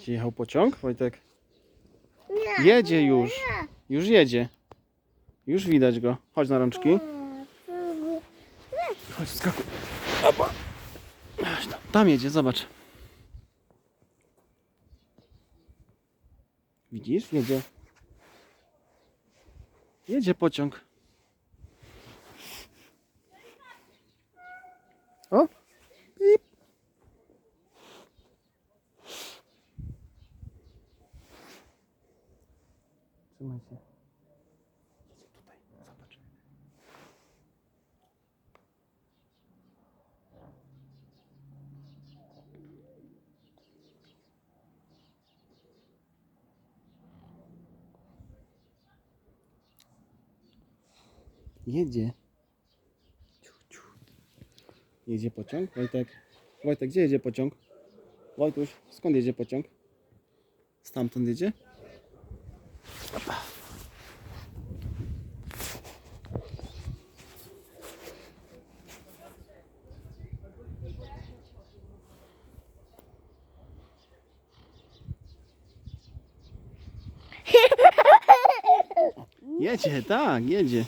Gdzie jechał pociąg, Wojtek? Nie. Jedzie już. Już jedzie. Już widać go. Chodź na rączki. Chodź, skakuj. Opa. Chodź tam. Tam jedzie, zobacz. Widzisz? Jedzie. Jedzie pociąg. O! Trzymaj się. Jedzie tutaj, zobacz. Jedzie. Ciu, ciu. Jedzie pociąg? Wojtek. Wojtek, gdzie jedzie pociąg? Wojtuś, skąd jedzie pociąg? Stamtąd jedzie? Jedzie, tak, jedzie.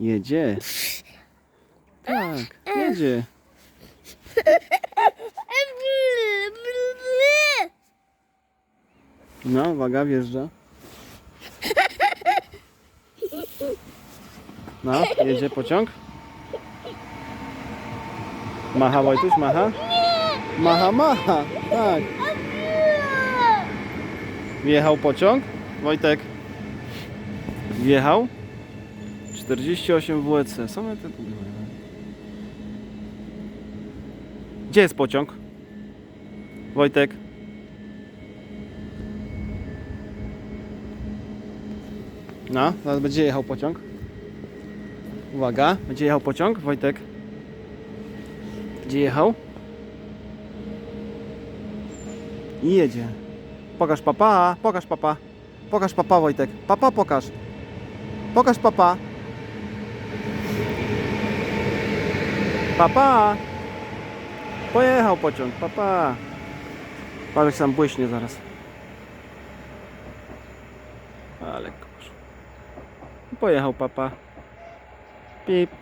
Jedzie. Tak, jedzie. No, uwaga, wjeżdża. No, jedzie pociąg. Macha Wojtuś, macha? Macha, macha, tak. Wjechał pociąg. Wojtek. Wjechał. 48 WEC. Same te Gdzie jest pociąg? Wojtek. No, zaraz będzie jechał pociąg. Uwaga, będzie jechał pociąg, Wojtek. Gdzie jechał? I jedzie. Pokaż papa, pokaż papa. Pokaż papa, Wojtek. Papa, pokaż. Pokaż papa. Papa. Pojechał pociąg, papa. Patrz sam błyśnie zaraz. Ale kurz. Pojechał papa. Pip.